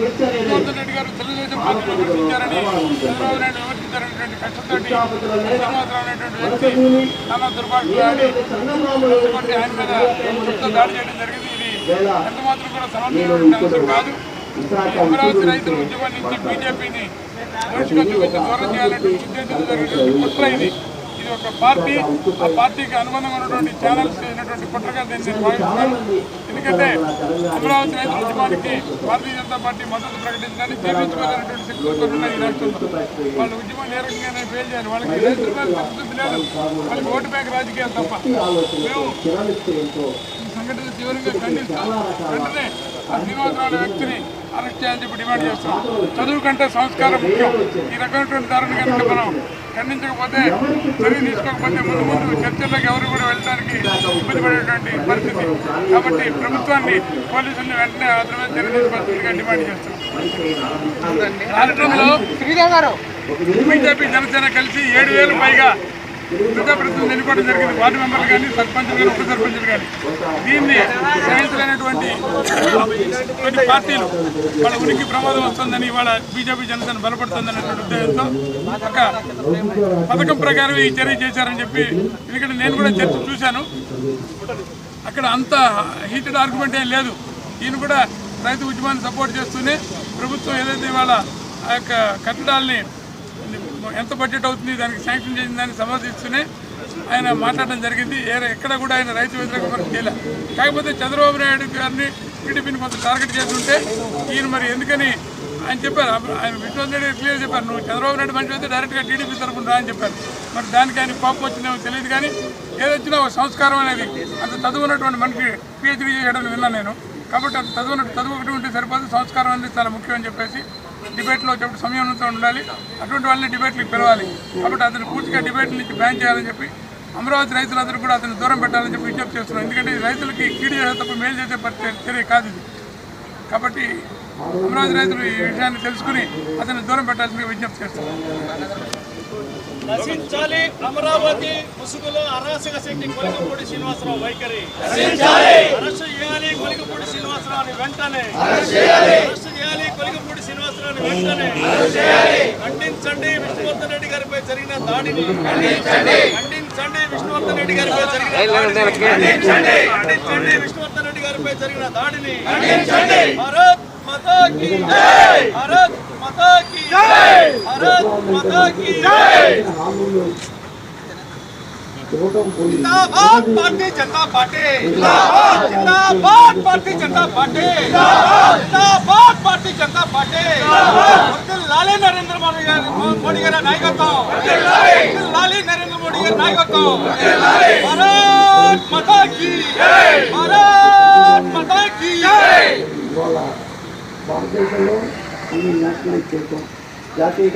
జగన్మోహన్ గారు తెలుగుదేశం పార్టీలో విమర్శించారని చంద్రబాబు నాయుడు విమర్శించారనేటువంటి కష్టంతో శ్రీనివాసరావు అనేటువంటి వ్యక్తి చాలా దుర్భాషలు ఆయన మీద చెప్తూ దాడి చేయడం జరిగింది ఇది కూడా సమర్థమైనటువంటి అంశం కాదు అమరావతి రైతుల ఉద్యమం నుంచి బీజేపీని మనిషిగా చూపించి దూరం చేయాలంటే ఉద్దేశంతో జరిగినటువంటి కుట్ర ఇది ఒక పార్టీ ఆ పార్టీకి అనుబంధంగా ఉన్నటువంటి ఛానల్స్ అయినటువంటి కుట్రగా దీన్ని భావిస్తున్నాను ఎందుకంటే అమరావతి రైతు ఉద్యమానికి భారతీయ జనతా పార్టీ మద్దతు ప్రకటించడానికి జీవించుకోలేనటువంటి శక్తులు ఉన్నాయి ఈ రాష్ట్రంలో. వాళ్ళు ఉద్యమం ఏ రకంగానే ఫెయిల్ చేయాలి. వాళ్ళకి రైతుల పరిస్థితి లేదు. వాళ్ళకి ఓటు బ్యాంక్ రాజకీయాలు తప్ప. మేము సంఘటన తీవ్రంగా ఖండిస్తాం. వెంటనే ఆ శ్రీనివాసరావు వ్యక్తిని అరెస్ట్ చేయాలని చెప్పి డిమాండ్ చేస్తాం. చదువు కంటే సంస్కారం ముఖ్యం. ఈ రకమైనటువంటి దారుణ కనుక మనం ఖండించకపోతే చర్య తీసుకోకపోతే ముందు ముందు చర్చల్లోకి ఎవరు కూడా వెళ్ళడానికి ఇబ్బంది పడేటువంటి పరిస్థితి. కాబట్టి ప్రభుత్వాన్ని పోలీసుల్ని వెంటనే మీద చర్య తీసుకోవాల్సిందిగా డిమాండ్ చేస్తాం. రాష్ట్రంలో శ్రీదేవ్ గారు. బీజేపీ జనసేన కలిసి ఏడు వేలు పైగా ప్రజాప్రతినిధులు నిలబడడం జరిగింది. వార్డు మెంబర్లు కానీ సర్పంచులు కానీ ఉప సర్పంచులు కానీ. దీన్ని సహించలేనటువంటి పార్టీలు వాళ్ళ ఉనికి ప్రమాదం వస్తుందని వాళ్ళ బీజేపీ జనసేన బలపడుతుందనేటువంటి ఉద్దేశంతో ఒక పథకం ప్రకారం ఈ చర్య చేశారని చెప్పి ఎందుకంటే నేను కూడా చర్చ చూశాను. అక్కడ అంత హీటెడ్ ఆర్గ్యుమెంట్ ఏం లేదు. ఈయన కూడా రైతు ఉద్యమాన్ని సపోర్ట్ చేస్తూనే ప్రభుత్వం ఏదైతే ఇవాళ ఆ యొక్క కట్టడాల్ని ఎంత బడ్జెట్ అవుతుంది దానికి శాంక్షన్ చేసిన దాన్ని సమర్థిస్తూనే ఆయన మాట్లాడడం జరిగింది. ఎక్కడ కూడా ఆయన రైతు వ్యతిరేక వరకు చేయలే. కాకపోతే చంద్రబాబు నాయుడు గారిని టీడీపీని కొంత టార్గెట్ చేస్తుంటే ఈయన మరి ఎందుకని ఆయన చెప్పారు. ఆయన విశ్వనాథ్ రెడ్డి క్లియర్ చెప్పారు నువ్వు చంద్రబాబు నాయుడు మంచి అయితే డైరెక్ట్గా టీడీపీ తరఫున రా అని చెప్పారు. మరి దానికి ఆయన పాపం వచ్చిందేమో తెలియదు కానీ ఏదొచ్చినా ఒక సంస్కారం అనేది అంత చదువున్నటువంటి మనిషి పిహెచ్డీ చేయడం విన్నాను నేను. కాబట్టి అంత చదువున్నట్టు చదువు ఒకటి ఉంటే సరిపోదు సంస్కారం అనేది చాలా ముఖ్యం అని చెప్పేసి డిబేట్లో వచ్చేప్పుడు సంయమనంతో ఉండాలి. అటువంటి వాళ్ళని డిబేట్లకు పిలవాలి. కాబట్టి అతను పూర్తిగా డిబేట్ నుంచి బ్యాన్ చేయాలని చెప్పి అమరావతి రైతులందరూ కూడా అతను దూరం పెట్టాలని చెప్పి విజ్ఞప్తి చేస్తున్నాం. ఎందుకంటే రైతులకి కీడు చేసే తప్ప మేలు చేసే చర్య కాదు ఇది. కాబట్టి అమరావతి రైతులు ఈ విషయాన్ని తెలుసుకుని అతన్ని దూరం పెట్టాల్సిందిగా విజ్ఞప్తి చేస్తున్నాం. నశించాలి అమరావతి ముసుగులో అరాచక శక్తి కొలికపూడి శ్రీనివాసరావు వైఖరి. అరెస్ట్ చేయాలి కొలికపూడి శ్రీనివాసరావుని వెంటనే. అరెస్ట్ చేయాలి కొలికపూడి శ్రీనివాసరావుని వెంటనే ఖండించండి విష్ణువర్ధన్ రెడ్డి గారిపై జరిగిన దాడిని ఖండించండి విష్ణువర్ధన్ రెడ్డి గారిపై జరిగిన దాడిని ఖండించండి విష్ణువర్ధన్ రెడ్డి గారిపై జరిగిన దాడిని భారత్ మాతా కీ జై భారత్ మాతా కీ జై భారత్ మాతా కీ జై जिंदाबाद भारतीय जनता पार्टी जिंदाबाद जिंदाबाद भारतीय जनता पार्टी జనతా పార్టీ. లాలే నరేంద్ర మోడీ గారి మోడీ గారి నాయకత్వం. లాలే నరేంద్ర మోడీ గారి నాయకత్వం. భారత్ మతా కీ భారత్ మతా కీ భారతదేశంలో ఈ నేషనల్ జాతీయ